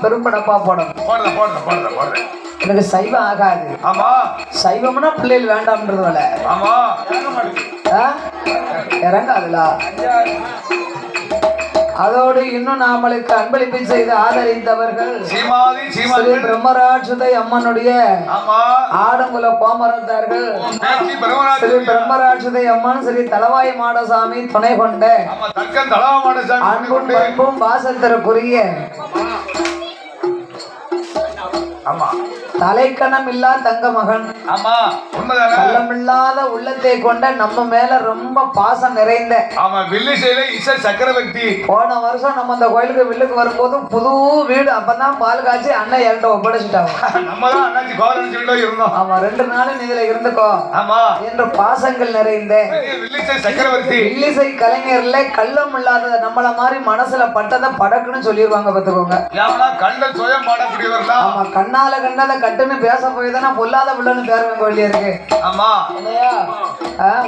பெரும்படப்பா போடணும். போடுறேன் போடுறேன் போடுறேன் போடுறேன். எனக்கு சைவம் ஆகாது. ஆமா. சைவம்னா பிள்ளைகள் வேண்டாம்ன்றதுல ஆமா. இறங்காதுல? அதோடு இன்னும் நாமளுக்கு அன்பளிப்பு செய்து ஆதரித்தவர்கள் சீமாதி ஸ்ரீ பிரம்மராட்சுதை அம்மனுடைய ஆடங்குல கோமரத்தார்கள் ஸ்ரீ பிரம்மராட்சுதை அம்மன் ஸ்ரீ தலவாய் மாடசாமி துணை கொண்ட அன்பும் பாசத்திற்குரிய ஆமா. தலைக்கணம் இல்லா தங்க மகன் ஆமா. உண்மைதானே? கள்ளமில்லாத உள்ளத்தை கொண்ட நம்ம மேல ரொம்ப பாசம் நிறைந்த ஆமா வில்லிசையில இசை சக்கரவர்த்தி. போன வருஷம் நம்ம அந்த கோயிலுக்கு வில்லுக்கு வரும்போது புது வீடு அப்பதான் பால் காய்ச்சி அண்ணன் என்கிட்ட ஒப்படைச்சிட்டாங்க. நம்ம தான் அண்ணாச்சி கோவலன் சொல்லிட்டு இருந்தோம். ஆமா ரெண்டு நாளும் இதுல இருந்துக்கோ. ஆமா. என்று பாசங்கள் நிறைந்த வில்லிசை சக்கரவர்த்தி. இல்லிசை கலைஞர்ல கள்ளம் இல்லாதத நம்மள மாதிரி மனசுல பட்டதை படக்குன்னு சொல்லிடுவாங்க பாத்துக்கோங்க கண்கள் சுயம் பாடக்கூடியவர்களா? ஆமா கண்ணால கண்டதை கட்டுன்னு பேச போய் தானே பொல்லாத பிள்ளைன்னு பேர் வேண்டிய இருக்கு. ஆமா. இல்லையா?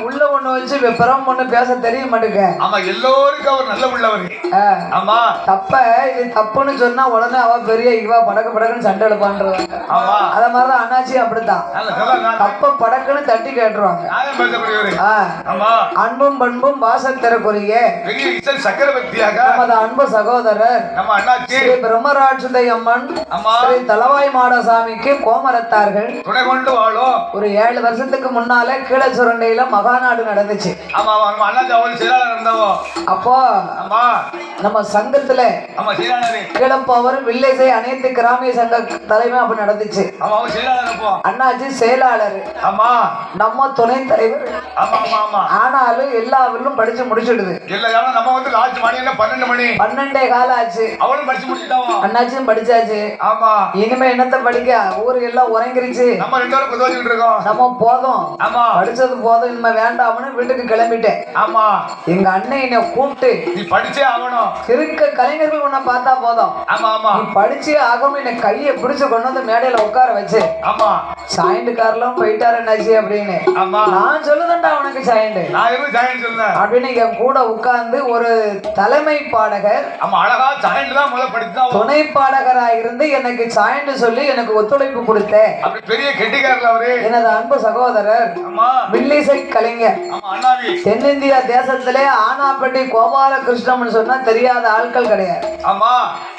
உள்ள ஒண்ணு வச்சு பிறம் ஒண்ணு பேச தெரிய மாட்டேங்க ஆமா எல்லோருக்கும் அவர் நல்ல உள்ளவர் ஆமா. தப்ப இது தப்புன்னு சொன்னா உடனே அவ பெரிய இவா படக்கு படக்குன்னு சண்டை எடுப்பான்றவாங்க ஆமா. அத மாதிரிதான் அண்ணாச்சி அப்படித்தான். தப்ப படக்குன்னு தட்டி கேட்டுருவாங்க. அன்பும் பண்பும் பாசத்திறக்குரிய பெரிய இசை சக்கரவர்த்தியாக நமது அன்பு சகோதரர் நம்ம அண்ணாச்சி. பிரம்மராட்சுதை அம்மன் ஸ்ரீ தலவாய் மாடசாமிக்கு கோமரத்தார்கள் துணை கொண்டு வாழும். ஒரு ஏழு வருஷத்துக்கு முன்னால கீழ சுரண்டையில மகாநாடு நடந்துச்சு. ஆமா ஆமா இருந்தவோ? அப்போ ஆமா. நம்ம சங்கத்துல ஆமா கீழப்பவர் வில்லேசை அனைத்து கிராமிய சங்க தலைமை அப்ப நடந்துச்சு. ஆமா அவர் செயலாளர் அப்போ. அண்ணாச்சி செயலாளர். ஆமா. நம்ம துணை தலைவர். ஆமா ஆமா ஆமா. ஆனாலும் எல்லாவர்களும் படிச்சு முடிச்சிடுது. இல்ல ஏன்னா நம்ம வந்து லாஸ்ட் மணி என்ன பன்னெண்டு மணி? பன்னெண்டே காலம் ஆச்சு. அவளும் படிச்சு முடிச்சுட்டாவோ? அண்ணாச்சியும் படிச்சாச்சு. ஆமா. இனிமே என்னத்த படிக்க ஊரு எல்லாம் உறங்கிருச்சு. நம்ம ரெண்டு பேரும் குதோச்சிட்டு இருக்கோம். நம்ம போதும். ஆமா. படிச்சது போதும் இனிமே வேண்டாம்னு வீட்டுக்கு கிளம்பிட்டேன். ஆமா. எங்க அண்ணன் என்னை கூப்பிட்டு நீ படிச்சே ஆகணும். இருக்க கலைஞர்கள் உன்னை பார்த்தா போதும். ஆமா ஆமா. நீ படிச்சே ஆகாம என்னை கையை பிடிச்சு கொண்டு வந்து மேடையில உட்கார வச்சு. ஆமா. சாயண்டு கார்லாம் போயிட்டாரு என்னாச்சு அப்படின்னு. ஆமா. நான் சொல்லுதேன்டா உனக்கு சாயண்டு நான் எதுவும் ஜாயின் சொன்னேன் அப்படின்னு என் கூட உட்கார்ந்து ஒரு தலைமை பாடகர் ஆமா அழகா ஜாயின் தான் முதல்ல படிச்சுதான் துணை பாடகராக இருந்து எனக்கு சாயண்டு சொல்லி எனக்கு ஒத்துழைப்பு கொடுத்த. அப்படி பெரிய கெட்டிக்காரல அவரு. எனது அன்பு சகோதரர் வில்லிசை கலைஞர். தென்னிந்தியா தேசத்திலே ஆனாப்பட்டி கோபாலகிருஷ்ணம்னு சொன்னா தெரியாத ஆட்கள் கிடையாது. ஆமா.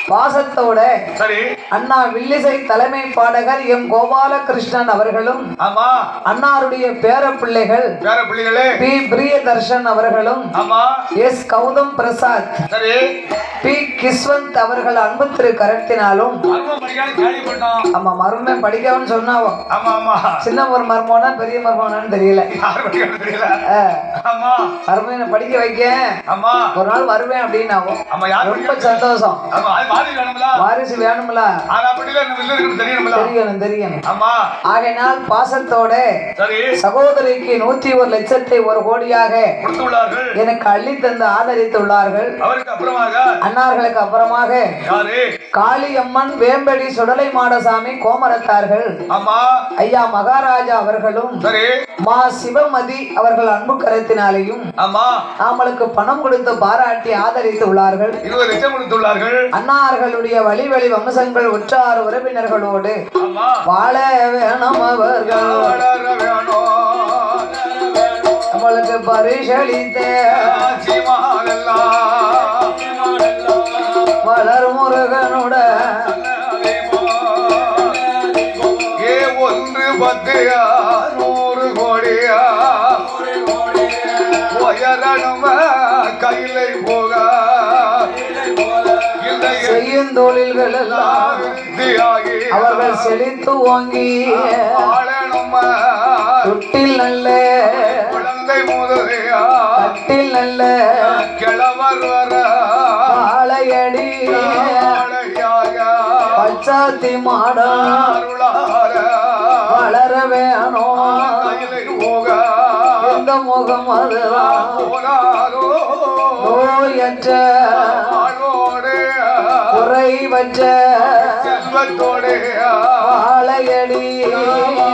பாசத்தோட சரி. அண்ணா வில்லிசை தலைமை பாடகர் எம் கோபாலகிருஷ்ணன் அவர்களும் ஆமா. அன்னாருடைய பேர பிள்ளைகள் வேற பிள்ளைகளே பி பிரியதர்ஷன் அவர்களும் ஆமா. எஸ் கௌதம் பிரசாத் சரி. பி கிஸ்வந்த் அவர்கள் அன்பு திரு கரத்தினாலும் மர்மம் பண்ணோம் ஆமா மருமை படிக்கவன்னு சொன்னாவோ? ஆமா ஆமா. சின்ன ஒரு மர்மோனா பெரிய மர்மோனான்னு தெரியல. தெரியல? ஆமா. மருமையை படிக்க வைக்க. ஆமா. ஒரு நாள் வருவேன் அப்படின்னாவோ? ஆமா யார் ரொம்ப சந்தோஷம். வாரிசு வேணும்ல. தெரியணும் தெரியணும். ஆமா. ஆகையினால் பாசத்தோட சகோதரிக்கு நூத்தி ஒரு லட்சத்தை ஒரு கோடியாக எனக்கு அள்ளி தந்து ஆதரித்துள்ளார்கள். அவருக்கு அப்புறமாக? அன்னார்களுக்கு அப்புறமாக காளியம்மன் வேம்படி சுடலை மாடசாமி கோமரத்தார்கள். ஆமா. ஐயா மகாராஜா அவர்களும் சரி. மா சிவமதி அவர்கள் அன்பு கரத்தினாலேயும் ஆமா. அவங்களுக்கு பணம் கொடுத்து பாராட்டி ஆதரித்து உள்ளார்கள். இருபது லட்சம் கொடுத்துள்ளார்கள் அன்னார்களுடைய வழி வழி வம்சங்கள் உற்றார் உறவினர்களோடு வாழ வேணும் அவர்கள். நம்மளுக்கு பரிசளித்த. ஆட்சிமாரெல்லாம் வளர் பத்தியா நூறு கோடியா? உயரணும கையிலை போக. செய்யும் தொழில்கள் எல்லாம் அவர்கள் செழித்து ஓங்கி தொட்டில் நல்ல குழந்தை முதலியா கட்டில் நல்ல கிழவர் வர. ஆளையடி பச்சாத்தி மாடம். முகம் நோயற்ற குறைவற்ற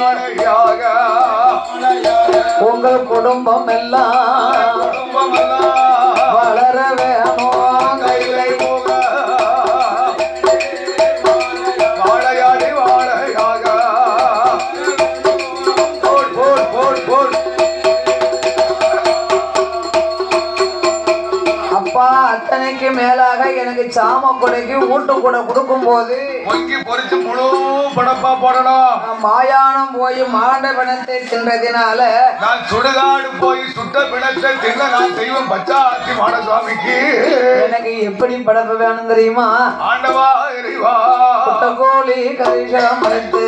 ஆளையாக. உங்கள் குடும்பம் எல்லாம் சாம கொடைக்கு ஊட்டு கூட கொடுக்கும் போது பொங்கி பொரிச்சு முழு படப்பா போடணும். மாயானம் போய் மாண்ட பணத்தை தின்றதினால நான் சுடுகாடு போய் சுட்ட பிணத்தை தின்ன நான் செய்வேன் பச்சாத்தி மாட சுவாமிக்கு எனக்கு எப்படி படப்பு வேணும் தெரியுமா? ஆண்டவா இறைவா. கோழி கரிசம் வைத்து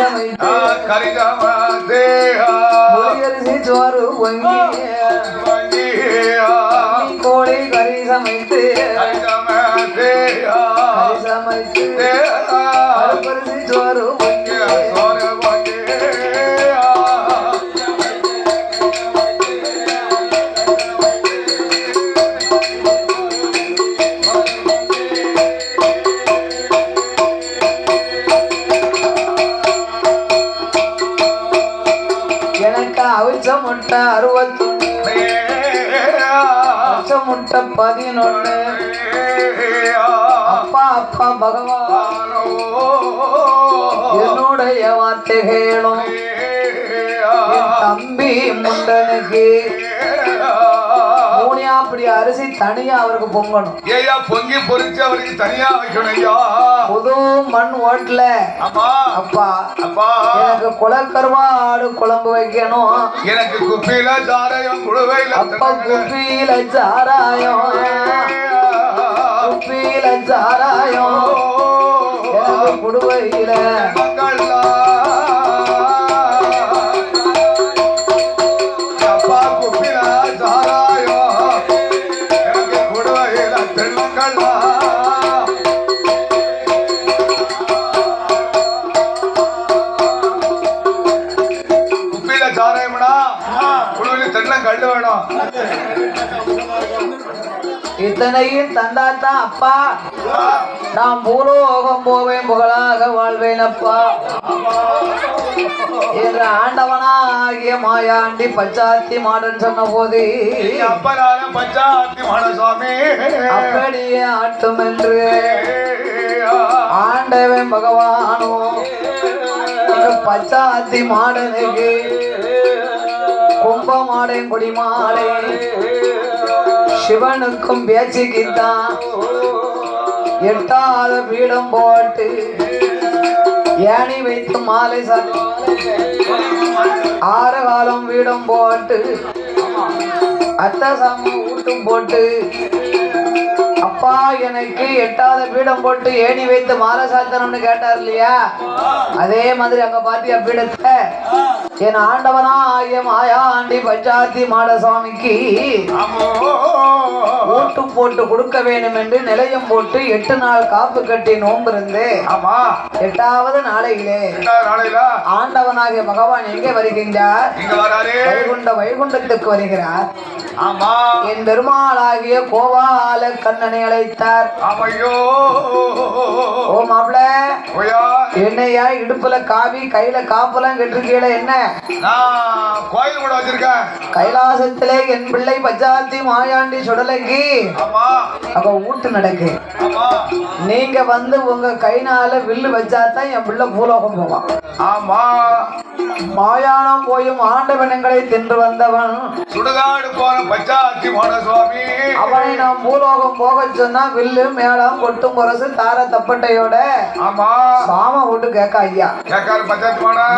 கரிசம் வைத்து ஆ கலியாம தேயா, அரிசி சோறு பொங்கி வாங்கேயா, என்னுடைய வார்த்தைகளும். தம்பி முண்டனுக்கு மூணியா அப்படி அரிசி தனியா அவருக்கு பொங்கணும். ஏயா பொங்கி பொரிச்சு அவருக்கு தனியா வைக்கணும் ஐயா. புது மண் ஓட்டல. அப்பா. அப்பா எனக்கு குலக்கருவாடு குழம்பு வைக்கணும். எனக்கு குப்பியில சாரையும் குழுவையில அப்பா குப்பியில சாராயம். குப்பியில சாராயம். குடுவையில வேணும். இத்தனையும் தந்தாத்தான் அப்பா. நான் பூலோகம் போவேன் புகழாக வாழ்வேன் அப்பா. என்ற ஆண்டவனாகிய மாயாண்டி பச்சாத்தி மாடன் சொன்ன போது மனசாமி அப்படியே ஆட்டும் என்று ஆண்டவன் பகவானும் இந்த பச்சாத்தி மாடனுக்கு. கும்ப மாடை கொடி மாடை. சிவனுக்கும் பேச்சுக்குத்தான் எட்டாத பீடம் போட்டு. ஏணி வைத்து மாலை சாத்தி. ஆறு காலம் வீடம் போட்டு. அத்தை சாமி ஊட்டும் போட்டு. அப்பா எனக்கு எட்டாவது பீடம் போட்டு ஏணி வைத்து மாலை சாத்தணும்னு கேட்டார் இல்லையா? அதே மாதிரி அங்க பாத்தியா பீடத்தை? என் ஆண்டவனா ஆகிய மாயா ஆண்டி பஞ்சாத்தி மாட சுவாமிக்கு ஓட்டு போட்டு கொடுக்க வேண்டும் என்று நிலையம் போட்டு எட்டு நாள் காப்பு கட்டி நோன்பு இருந்து ஆமா. எட்டாவது நாளையிலே ஆண்டவனாகிய பகவான் எங்கே வருகின்றார்? வைகுண்ட வைகுண்டத்துக்கு வருகிறார். ஆமா. என் பெருமாளாகிய கோபால கண்ணனை அழைத்தார். ஓ மாப்பிள ஓயா. என்னையா இடுப்புல காவி கையில காப்பெல்லாம் கெட்டிருக்கீல என்ன? கோயில் கூட வச்சிருக்கேன். கைலாசத்திலே என் பிள்ளை பச்சாத்தி மாயாண்டி அங்க ஊட்டு நடக்கு. நீங்க வந்து உங்க கைனால வில்லு வச்சாதான் என் பிள்ளை பூலோகம் போவான். ஆமா. மாயானம் போயும் ஆண்டவனங்களை தின்று வந்தவன். சுடுகாடு போன பச்சாத்தி சுவாமி அவனை நாம் பூலோகம் போக சொன்னா வில்லு மேளம் கொட்டு முரசு தார தப்பட்டையோட ஆமா. சாம விட்டு கேட்க ஐயா.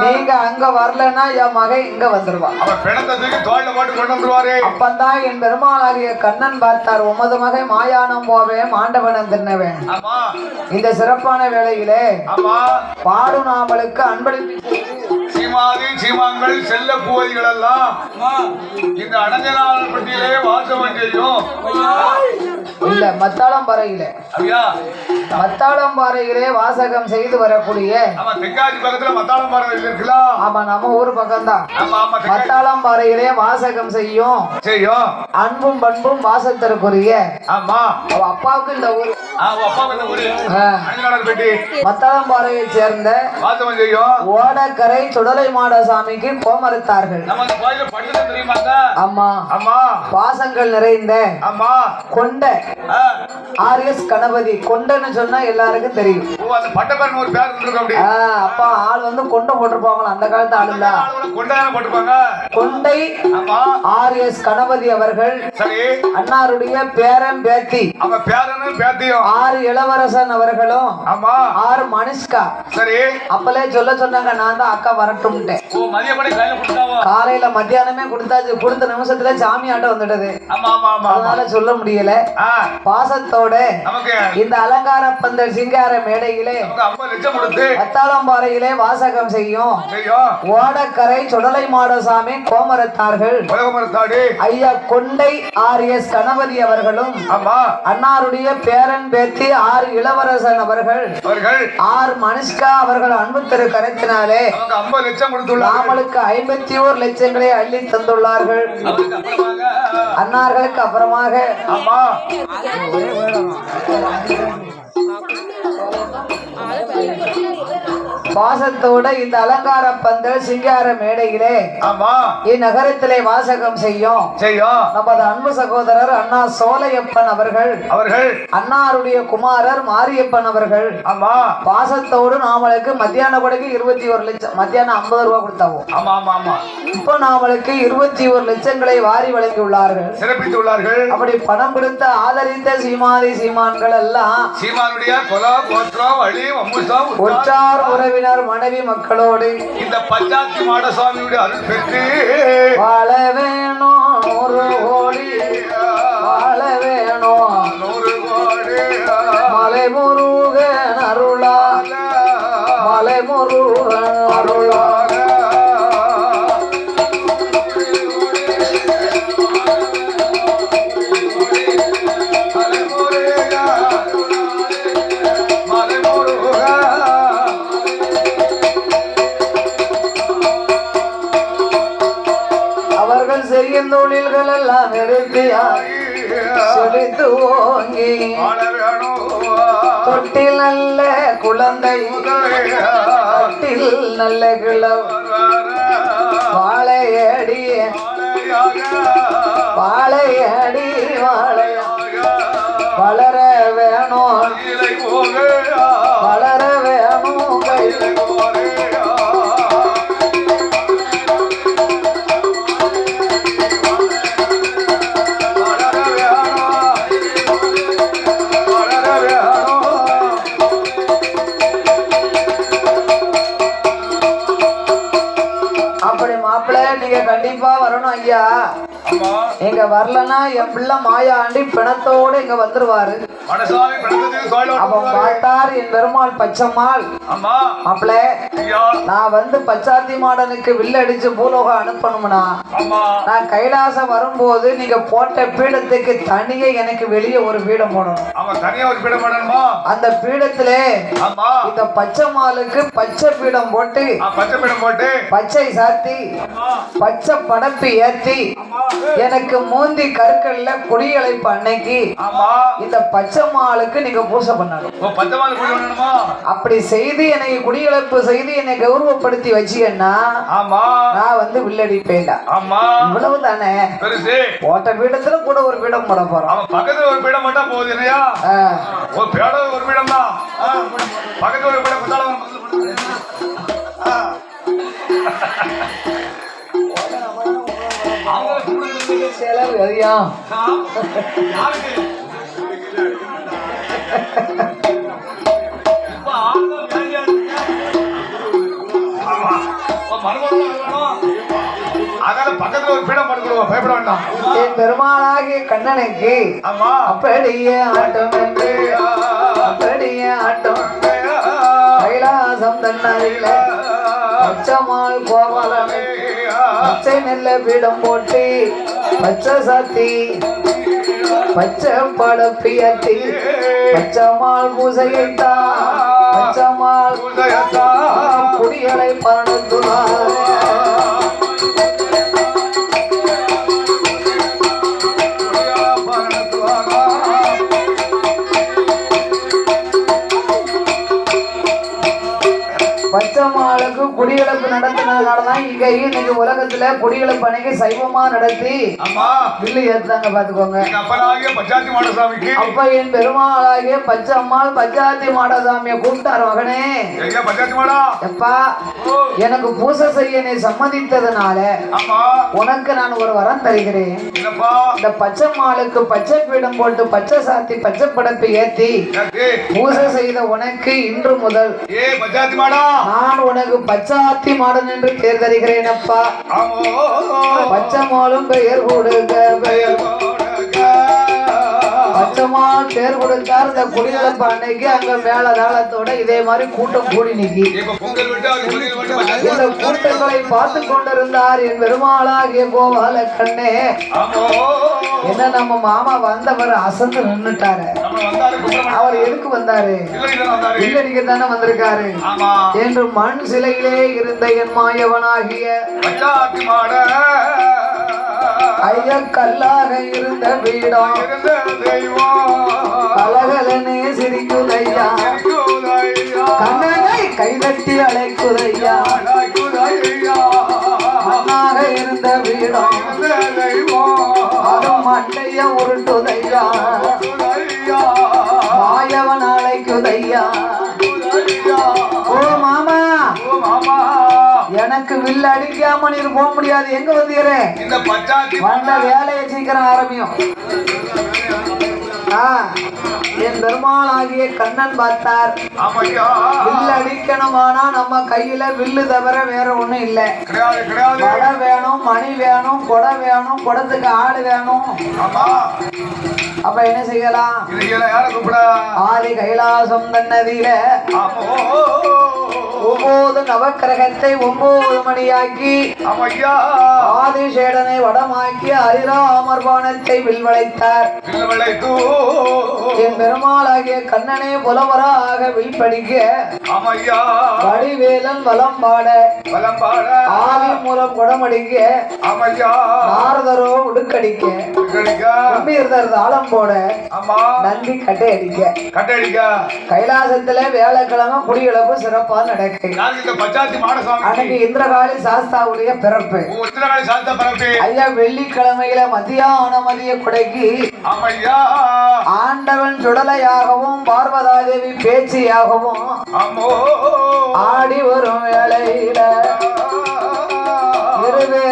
நீங்க அங்க வரலன்னா என் மகன் இங்க வந்துருவான். அவன் பிணத்தை தூக்கி தோல்ல போட்டு கொண்டு வந்துருவாரு. அப்பந்தான் என் பெருமாளாகிய கண்ணன் பார்த்தார் உமது மகை மாயானம் போவேன் மாண்டவனம் தின்னவேன். இந்த சிறப்பான வேளையிலே ஆமா. பாடு நாமளுக்கு அன்பளிப்பு. சீமாதி சீமாங்கள் செல்ல பூவதிகள் எல்லாம் இந்த அனஞ்சனாளர் பட்டியலே வாசம் செய்யும். இல்ல மத்தாளம் பாறையிலே மத்தாளம் பாறையிலே வாசகம் செய்து வரக்கூடிய ஆமா தென்காசி பக்கத்துல மத்தாளம் பாறை இருக்குல்ல. ஆமா நம்ம ஊர் பக்கம்தான். ஆமா ஆமா தென்காசி. மத்தாளம் பாறையிலே வாசகம் செய்யும். செய்யும். அன்பும் பண்பும் வாசத்திற்குரிய ஆமா. அவ அப்பாவுக்கு இந்த ஊர் மத்தளம்பாறையை சேர்ந்த ஓடக்கரை சுடலை மாட சாமிக்கு கோமறுத்தார்கள் அம்மா. அம்மா. பாசங்கள் நிறைந்த அம்மா. கொண்ட ஆ, ஆர்எஸ் கணபதி. கொண்டன்னு சொன்னா எல்லாருக்கும் தெரியும். அப்பா ஆள் வந்து கொண்டை போட்டிருப்பாங்களா? அந்த காலத்து ஆளுல கொண்டை ஆமா ஆர்எஸ் கணபதி அவர்கள் அன்னாருடைய பேரன் பேத்தி. அவன் பேரனு பேத்தியும். ஆறு இளவரசன் அவர்களும் ஆமா. ஆறு மனுஷ்கா. சரி. அப்பலே சொல்ல சொன்னாங்க நான் தான் அக்கா வரட்டும்ட்டேன். கொடுத்தாவோ? காலையில மத்தியானமே கொடுத்தாச்சு. கொடுத்த நிமிஷத்துல சாமி ஆட்டம் ஆமா அதனால சொல்ல முடியல. பாசத்தோட இந்த அலங்கார பந்தல் சிங்கார மேடையிலே கத்தாளம்பாறையிலே வாசகம் செய்யும். ஓடக்கரை சுடலை மாடசாமி கோமரத்தார்கள். ஐயா கொண்டை ஆர் எஸ் கணபதி அவர்களும் அன்னாருடைய பேரன் பேத்தி ஆறு இளவரசன் அவர்கள். அவர்கள். ஆறு மனுஷ்கா அவர்கள் அன்பு திரு கரத்தினாலே ஐம்பது லட்சம் நாமளுக்கு ஐம்பத்தி ஓர் லட்சங்களை அள்ளி தந்துள்ளார்கள். அன்னார்களுக்கு அப்புறமாக. ஆமா பாசத்தோட இந்த அலங்கார பந்தல் சிங்கார மேடையிலே ஆமா. இந்நகரத்திலே வாசகம் செய்யும். செய்யும். நமது அன்பு சகோதரர் அண்ணா சோலையப்பன் அவர்கள் அவர்கள். அன்னாருடைய குமாரர் மாரியப்பன் அவர்கள் ஆமா. பாசத்தோடு நாமளுக்கு மத்தியான கொடைக்கு இருபத்தி ஒரு லட்சம் மத்தியானம் ஐம்பது ரூபா கொடுத்தாவும் ஆமா ஆமா ஆமா. இப்போ நாமளுக்கு இருபத்தி ஒரு லட்சங்களை வாரி வழங்கியுள்ளார்கள். சிறப்பித்துள்ளார்கள். அப்படி பணம் கொடுத்து ஆதரித்த சீமாதி சீமான்கள் எல்லாம் சீமானுடைய கொலா கோத்திரம் வழி உற்றார் உற்றார் உறவினர் மனைவி மக்களோடு. இந்த பஞ்சாத்தி மாட சுவாமியுடைய அருள் பெற்று வாழ வேணும் ஒரு கோடி வாழ வேணும் நூறு கோடி. மலை முருகன் அருளா. மலை முருகன் நல்ல கிளவ் வாழையடி வாழையடி வாழைய. வளர வேணும். வளர எங்க வரலன்னா என் பிள்ளை மாயாண்டி பிணத்தோட இங்க வந்துருவாரு. அப்ப பார்த்தார் என் பெருமாள் பச்சம்மாள். ஐயா. நான் வந்து பச்சாத்தி மாடனுக்கு வில்லடிச்சு பூலோகம் அனுப்பணும்னா நான் கைலாசம் வரும்போது நீங்க போட்ட பீடத்துக்கு தனியே எனக்கு வெளியே ஒரு பீடம் போடணும். அவன் அந்த பீடத்திலே இந்த பச்சைமாலுக்கு பச்சை பீடம் போட்டு ஆ, பச்சை பீடம் போட்டு. பச்சை சாத்தி பச்சை படப்பு ஏத்தி எனக்கு மூந்தி கற்கள்ல குடியழைப்பு அன்னைக்கு இந்த பச்சை மாலுக்கு நீங்க பூசை பண்ணணும். அப்படி செய்து என்னை குடியழைப்பு செய்து என்னை கௌரவப்படுத்தி வச்சீங்கன்னா ஆமா. நான் வந்து வில்லடிப்பேன்டா. ஆமா. இவ்வளவு தானே? போட்ட பீடத்துல கூட ஒரு பீடம் போட போறோம். பக்கத்துல ஒரு பீடம் மட்டும் போகுது இல்லையா ஒரு பீடம் ஒரு பீடம் தான். பக்கத்துல ஒரு பீடம் செலவு அதிகம். அதனால பக்கத்துல ஒரு பீடம் போட்டு கொடுவோம் பயப்பட வேண்டாம் என் பெருமாளாகிய கண்ணனுக்கு ஆமா. அப்படியே ஆட்டம் என்று அப்படியே ஆட்டம் கைலாசம் தன்னதில்ல பச்சமால் கோபாலனை பச்சை நெல்ல பீடம் போட்டு பச்சை சாத்தி பச்சை படப்பியத்தி பச்சமால் பூசையிட்டா பச்சமால் குடிகளை பரணத்துனார் நம்பிக்கை இன்னைக்கு உலகத்துல குடிகளை பணிக்கு சைவமா நடத்தி. வில்லு ஏத்தாங்க பாத்துக்கோங்க. அப்ப என் பெருமாளாகிய பச்சை அம்மாள் பச்சாத்தி மாடசாமியை கூப்பிட்டார் மகனே. எப்பா எனக்கு பூசை செய்ய நீ சம்மதித்ததுனால உனக்கு நான் ஒரு வரம் தருகிறேன். இந்த பச்சை மாலுக்கு பச்சை பீடம் போட்டு பச்சை சாத்தி பச்சை படப்பை ஏத்தி பூசை செய்த உனக்கு இன்று முதல். நான் உனக்கு பச்சாத்தி மாடன் என்று பேர் தருகிறேன் அப்பா பச்சை மாலும் பெயர் கொடுக்க பெயர். மால் பேர் கொடுத்தார். இந்த குடியிழப்பு அன்னைக்கு அங்க மேல தாளத்தோட இதே மாதிரி கூட்டம் கூடி நிக்கி. இந்த கூட்டங்களை பார்த்து கொண்டிருந்தார் என் பெருமாளாகிய கோபால கண்ணே என்ன நம்ம மாமா வந்தவர் அசந்து நின்னுட்டாரு. அவர் எதுக்கு வந்தாரு? இல்லை இல்லை வந்தாரு இல்லடிக்க தானே வந்திருக்காரு என்று மண் சிலையிலே இருந்த என் மாயவனாகிய ஐய கல்லாக இருந்த தெய்வம் கலகலனே சிரிக்குதையா? கண்ணனை கைதட்டி அழைக்குதையா? மண்ணாக இருந்த அதுவும் மண்டைய உருட்டுதையா? வில் அடிக்காம நீர் போக முடியாது. எங்க வந்தீரே? இந்த வந்த வேலையை சீக்கிரம் ஆரம்பியும். ஆ, என் பெருமாள் ஆகிய கண்ணன் பார்த்தார். வில் அடிக்கணுமானா நம்ம கையில வில்லு தவிர வேற ஒண்ணும் இல்ல. வடை வேணும் மணி வேணும் கொடை வேணும் குடத்துக்கு ஆடு வேணும். அப்ப என்ன செய்யலாம்? ஆதி கைலாசம் தன்னதியில ஒன்பது நவக்கிரகத்தை ஒன்பது மணியாக்கி ஆமையா. ஆதிசேடனை வடமாக்கி ஹரிராமர் பானத்தை வில்வளைத்தார் என் பெருமாளாகிய கண்ணனே புலவராக வில் படிக்க ஆமையா. வடிவேலன் வலம் பாட. பலம் பாட. ஆதி மூலம் குடமடிக்க ஆமையா. நாரதரோ உடுக்கடிக்க. தாளம் போட. நந்தி கட்டை அடிக்க கட்டடிக்கா. கைலாசத்துல வேலைக்கிழமை குடியிழப்பு சிறப்பா நடக்கு அன்னைக்கு இந்திரகாளி சாஸ்தாவுடைய பிறப்பு. ஐயா வெள்ளிக்கிழமையில மதியான மதிய குடைக்கு ஆண்டவன் சுடலையாகவும் பார்வதாதேவி பேச்சியாகவும் ஆடி வரும் வேளையில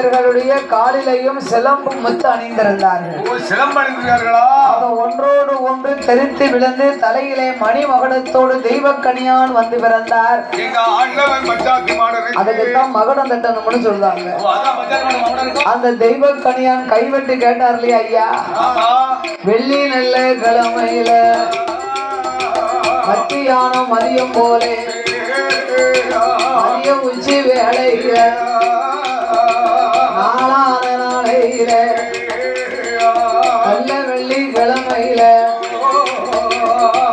இருவேர்களுடைய காலிலையும் சிலம்பும் முத்து அணிந்திருந்தார்கள். அவ ஒன்றோடு ஒன்று தெரித்து விழுந்து தலையிலே மணிமகுடத்தோடு தெய்வக்கனியான் வந்து பிறந்தார். அதுக்குத்தான் மகுடம் தட்டணும்னு சொல்றாங்க. அந்த தெய்வக்கனியான் கைவிட்டு கேட்டார் இல்லையா ஐயா வெள்ளி நல்ல கிழமையில மத்தியானம் மதியம் போலே மதிய உச்சி நாளான நாளையில நல்ல வெள்ளி கிழமையில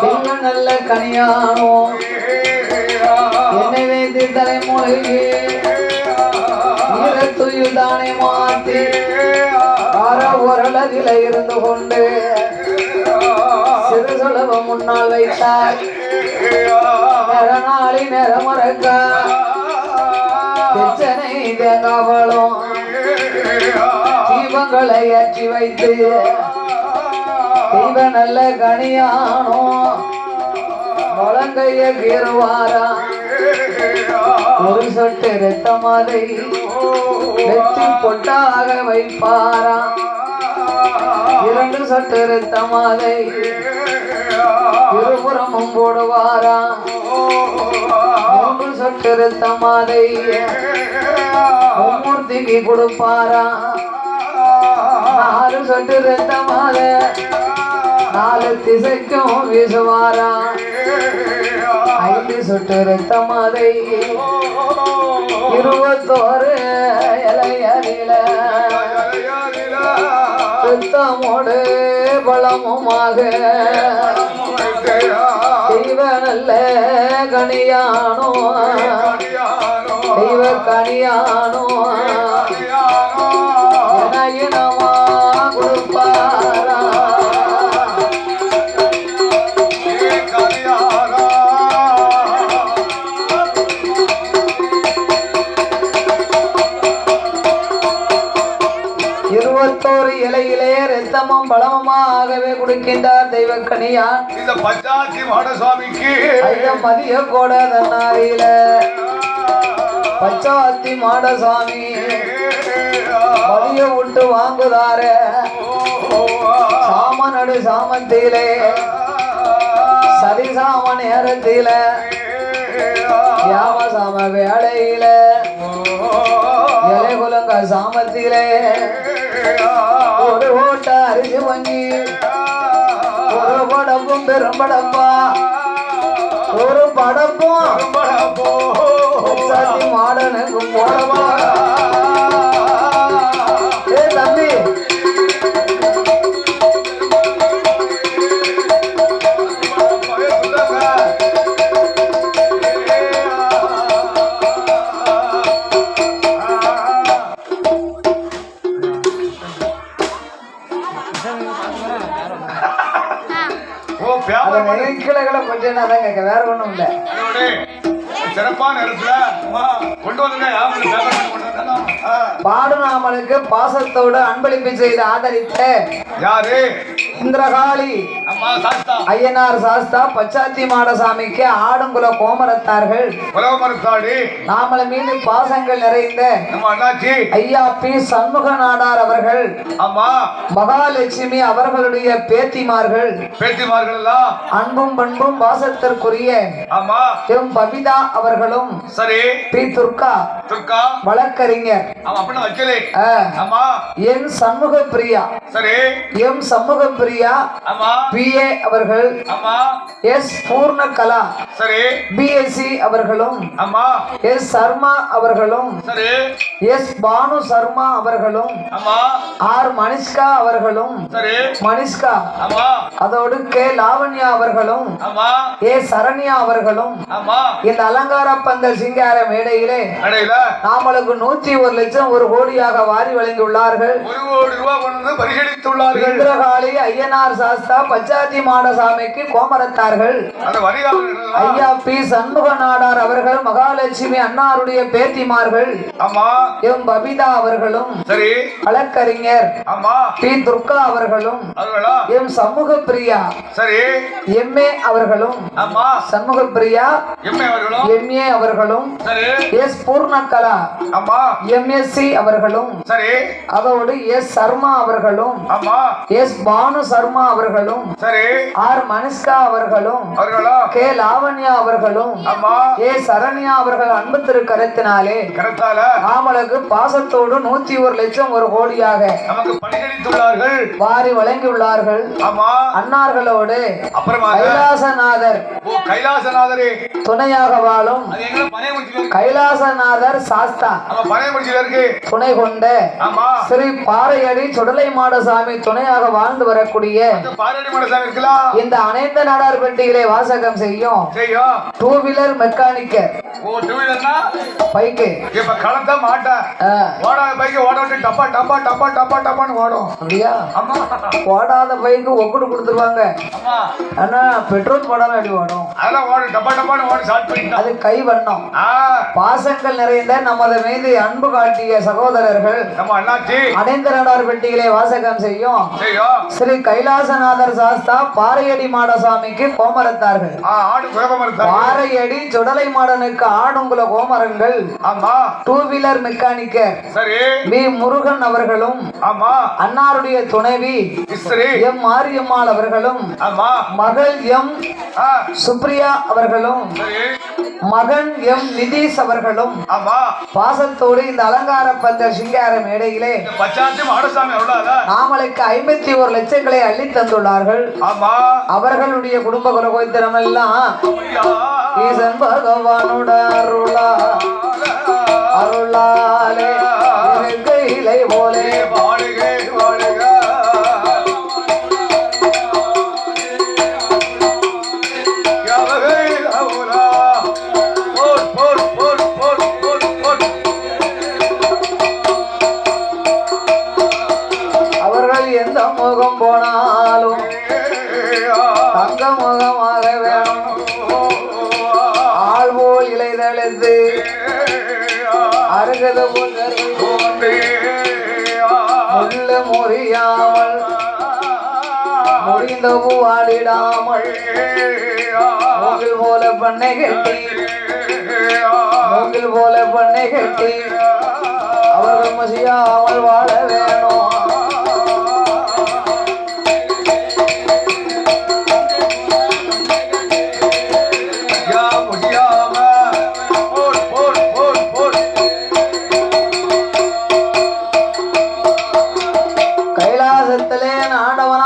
தெய்வ நல்ல கனியானோ என்னை வைத்து தலைமுறையே ஈரத்துயில் தானே மாத்தி அற உரளதில இருந்து கொண்டு சிறு சுலபம் முன்னால் வைத்தார் நிறநாளி நிறமறக்க பிரச்சனை தேங்காவளும் தீபங்களை ஏற்றி வைத்து தெய்வ நல்ல கனியானோ முழங்கைய கீறுவாரா? ஒரு சொட்டு ரத்தமாதை வெற்றி பொட்டாக வைப்பாரா? இரண்டு சொட்டு ரத்தமாதை இருபுறமும் போடுவாரா? மூன்று சொட்டு ரத்தமாதை மும்மூர்த்திக்கு கொடுப்பாரா? நாலு சொட்டு ரத்தமாத நாலு திசைக்கும் வீசுவாரா? ஐந்து சொட்டு ரத்தமாதை இருபத்தோரு இலையறில சுத்தமோடு பலமுமாக தெய்வ நல்ல கனியானோ தெய்வ கனியானோ வேளையிலே ரத்தமும் பலமுமாகவே குடிக்கின்றார் தெய்வக்கனியான் இந்த பச்சாத்தி மாடசாமிக்கு. மதிய கூட தன்னாரியில பச்சாத்தி மாடசாமி மதிய விட்டு வாங்குதார. சாம நடு சாமத்திலே சரிசாம நேரத்தில யாம சாம வேளையில இலை குலங்க சாமத்திலே ஒரு ஓட்ட அரிசி வங்கி ஒரு படப்பும் பெரும் படப்பா. ஒரு படப்பும் சாத்தி மாடனுக்கு போடப்பா பாடுநாமலுக்கு பாசத்தோடு அன்பளிப்பு செய்து ஆதரித்த யாரு? இந்திரகாளி. ஐயனார் சாஸ்தா பச்சாத்தி மாடசாமிக்கு ஆடுங்குல கோமரத்தார்கள். நாமல மீது பாசங்கள் நிறைந்த ஐயா பி. சண்முக நாடார் அவர்கள் மகாலட்சுமி அவர்களுடைய பேத்திமார்கள். பேத்திமார்கள் அன்பும் பண்பும் வாசத்திற்குரிய ஆமா. எம். பபிதா அவர்களும் சரி. பி. துர்கா துர்கா. வழக்கறிஞர். என் சண்முக பிரியா சரி. M. Shanmuga Priya P. A. அவர்கள். ஆமா எஸ் பூர்ணகலா சரி. பிஎஸ்சி அவர்களும் ஆமா எஸ் சர்மா அவர்களும் சரி. எஸ் பானு சர்மா அவர்களும் ஆமா ஆர் மனிஷ்கா அவர்களும் சரி. ஆமா அதோடு கே லாவண்யா அவர்களும் ஆமா ஏ சரண்யா அவர்களும் ஆமா இந்த அலங்கார பந்தல் சிங்கார மேடையிலே நாமளுக்கு நூத்தி ஒரு லட்சம் ஒரு கோடியாக வாரி வழங்கியுள்ளார்கள். ஒரு கோடி ரூபாய் கொண்டு வந்து பரிசீலித்துள்ளார்கள். இந்திரகாளி ஐயனார் சாஸ்தா பச்சாத்தி மாடசாமிக்கு கோமரத்தார்கள். அந்த வரிகாரர்கள் ஐயா பி. சண்முக நாடார் அவர்கள் மகாலட்சுமி அன்னாருடைய பேத்திமார்கள் எம். பபிதா அவர்களும் வழக்கறிஞர். பி. துர்கா அவர்களும் அவர்களா? எம். சமூக பிரியா சரி எம்ஏ அவர்களும் சண்முக பிரியா எம்ஏ அவர்களும்? அவர்களும் எஸ். பூர்ணகலா ஆமா. எம்எஸ்சி அவர்களும் சரி. அதோடு எஸ். சர்மா அவர்களும் எஸ். பானு சர்மா அவர்களும் சரி. ஆர் மனிஷ்கா அவர்களும் அவர்களா? கே லாவண்யா அவர்களும் ஏ சரண்யா அவர்கள் அன்பு திருக்கரத்தினாலே கருத்தால? நாமளுக்கு பாசத்தோடு நூத்தி ஒரு லட்சம் ஒரு கோடியாக வாரி வழங்கியுள்ளார்கள். அன்னார்களோடு கைலாசநாதர் கைலாசநாதரே. துணையாக வாழும் கைலாசநாதர் சாஸ்தா. துணை கொண்ட ஸ்ரீ பாறையடி சுடலை மாடசாமி துணையாக வாழ்ந்து வரக்கூடிய இந்த இந்த அனைந்த நாடார்பட்டிகளை வாசகம் செய்யும் டூ வீலர் வீலர்னா பைக்கு. இப்ப களத்த மாட்டேன் ஆ, ஓடாத பைக்கு ஓட விட்டு டப்பா டப்பா டப்பா டப்பா டப்பான்னு ஓடும். அப்படியா? ஓடாத பைக்கு ஒக்குடு கொடுத்துருவாங்க. ஆனா பெட்ரோல் போடாம எப்படி ஓடும். அதெல்லாம் ஓடும். டப்பா டப்பான்னு ஓடி ஸ்டார்ட் பண்ணிட்டான் அது கை வண்ணம். பாசங்கள் நிறைந்த நமது மீது அன்பு காட்டிய சகோதரர்கள் நம்ம அண்ணாச்சி. அனைந்த நாடார்பட்டிகளை வாசகம் செய்யும். ஸ்ரீ கைலாசநாதர் சாஸ்தா பாறையடி மாடசாமிக்கு கோமரத்தார்கள். பாறையடி சுடலை மாடனுக்கு ஆடுங்குல கோமரங்கள். ஆமா. டூ வீலர் மெக்கானிக்கர் சரி. வி. முருகன் அவர்களும். ஆமா. அன்னாருடைய துணைவி. எம். மாரியம்மாள் அவர்களும். ஆமா. மகள் எம். சுப்ரியா அவர்களும். மகன் எம். நிதீஷ் அவர்களும். பாசத்தோடு இந்த அலங்கார பந்தர் சிங்கார மேடையிலே நாமளுக்கு ஐம்பத்தி ஒரு லட்சங்களை அள்ளி தந்துள்ளார்கள் ஆமா. அவர்களுடைய குடும்ப குலகோத்திரம் எல்லாம் ஈசன் பகவானோட அருளா. அருளாலே கையிலை போலே. அவர்கள் எந்த முகம் போனாலும் முக முகமாக வேணும் ஆள் போல் இலைதழுத்து அருகத முள்ள முறியாமல் முடிந்த பூவாடிடாமல் போல பண்ணை கட்டி உங்கள் போல பண்ணை கட்டி அவர்கள் மசியாமல் வாழ வேணும்.